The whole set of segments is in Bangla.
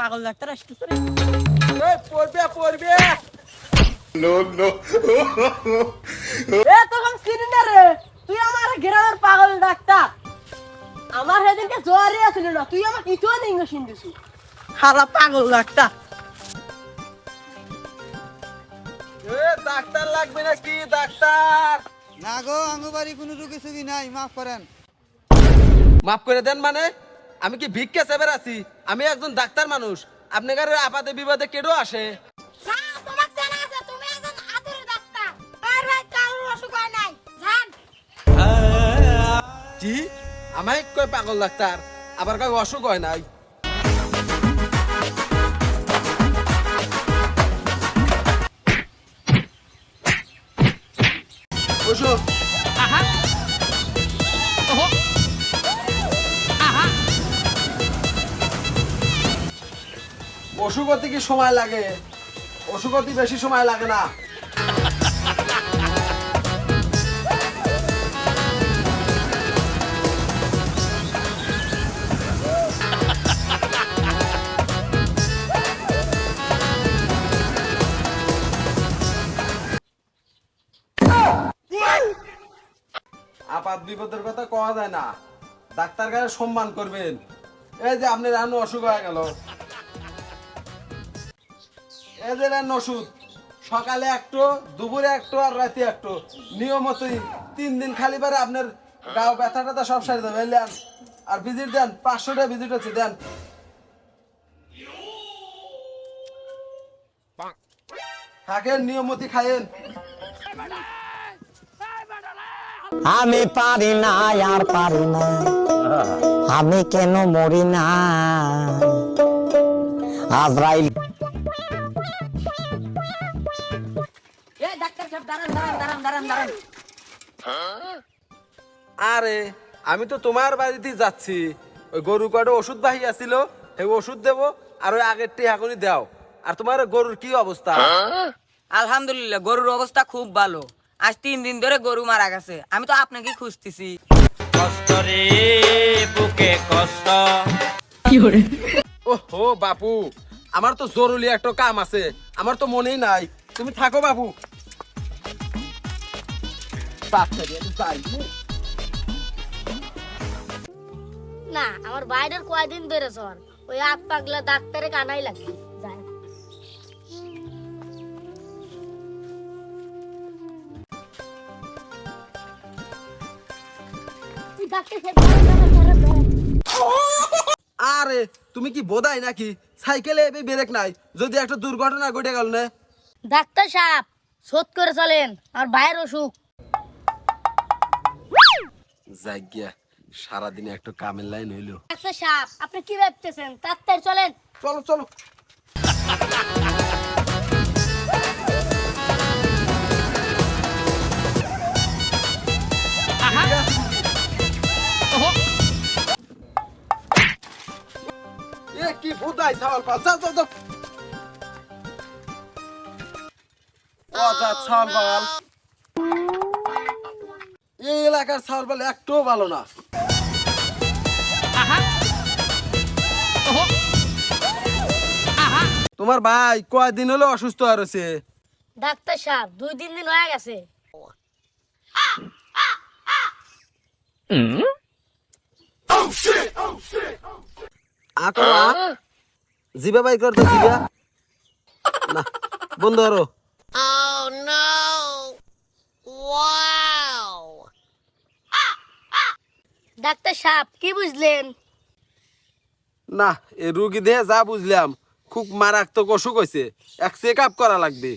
পাগল ডাক্তার আসতেছে রে। এই পড়বে পড়বে। এ তখন চিনি না রে। তুই আমার গ্রামের পাগল ডাক্তার। আমার সেদিনকে জ্বরই আসছিল না তুই আমার কিছু ইঞ্জেকশন দিছু হালা পাগল ডাক্তার। এ ডাক্তার লাগবে নাকি ডাক্তার? না গো আঙ্গু বাড়ি কোনো রুগী সুগি নাই মাফ করেন। মাফ করে দেন মানে? আমি কি ভিক্ষে সেবের আছি? আমি একজন ডাক্তার মানুষ। আপনার আপাতে বিবাদে কেডো আসে? স্যার তোমার জানা আছে তুমি একজন আদুরে ডাক্তার। আর ভাই কারোর অসুখ হয় নাই। জান কি আমায় কয় পাগল ডাক্তার? আবার কয় অসুখ হয় নাই? অসুখ হতে কি সময় লাগে। অসুখ হতে বেশি সময় লাগে না। আপাত বিপদের কথা কওয়া যায় না। ডাক্তার কাছে সম্মান করবেন। এই যে আপনি রান্না অসুখ হয়ে গেল। যে ওষুধ সকালে একটু দুপুরে একটু আর রাতে একটু। নিয়মতই তিন দিন খালি পারে আপনার গাও ব্যথা ট্যাথা সব সারি দেবে আর ভিজিট দেন পাঁচশোটা ভিজিট হচ্ছে দেন। থাকেন নিয়মতি খায়েন। আমি পারি না আর পারি না। আমি কেন মরি না? আজরাইল আরে আমি তো তোমার বাড়িতে যাচ্ছি। ওই গরু কটা ওষুধ বাহি আছিল সেই ওষুধ দেব আর ওই আগের টি এখনই দাও। আর তোমার গরুর কি অবস্থা? আলহামদুলিল্লাহ গরুর অবস্থা খুব ভালো। আজ তিন দিন ধরে গরু মারা গেছে। আমি তো আপনাকে খুঁজতেছি। ওহো বাপু আমার তো জরুরি একটা কাম আছে। আমার তো মনেই নাই। তুমি থাকো বাপু। দিয়ে না আমার বাইরের কয়দিন ধরে জ্বর। ওই আগ পাগলা ডাক্তারে কানাই লাগে। আরে তুমি কি বোধাই নাকি? সাইকেলে এবে ব্রেক নাই যদি একটা দুর্ঘটনা ঘটে গেল না। ডাক্তার সাহেব শোধ করে চলেন আর ভাইয়ের অসুখ। জাগিয়া সারাদিনে একটা কামের লাইন হইল। ডাক্তার সাহেব আপনি কি ভাবতেছেন? তাড়াতাড়ি চলেন। চলো চলো। এ কি বুদাই ছাওয়াল পাল। যাও যাও যাও। ও যা ছাওয়াল এলাকার ছাওয়াল পাল একটুও ভালো না। তোমার ভাই কয়দিন হলো অসুস্থ আর হয়েছে ডাক্তার সাহেব দুই তিন দিন হয়ে গেছে। আকো আ। জিবা বাই করতে জিবা না বন্ধ করো। ডাক্তার সাহেব কি বুঝলেন? না এই রুগী দেহে যা বুঝলাম খুব মারাত্মক অসুখ হয়েছে এক চেক আপ করা লাগবে।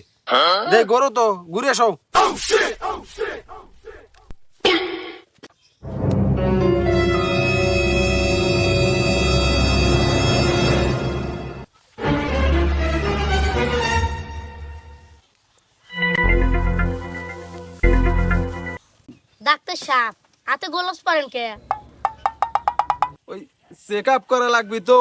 দে গরো তো ঘুরে সব ডাক্তার সাহেব হাতে গোলস পারেন কে? চেক আপ করা লাগবে তো।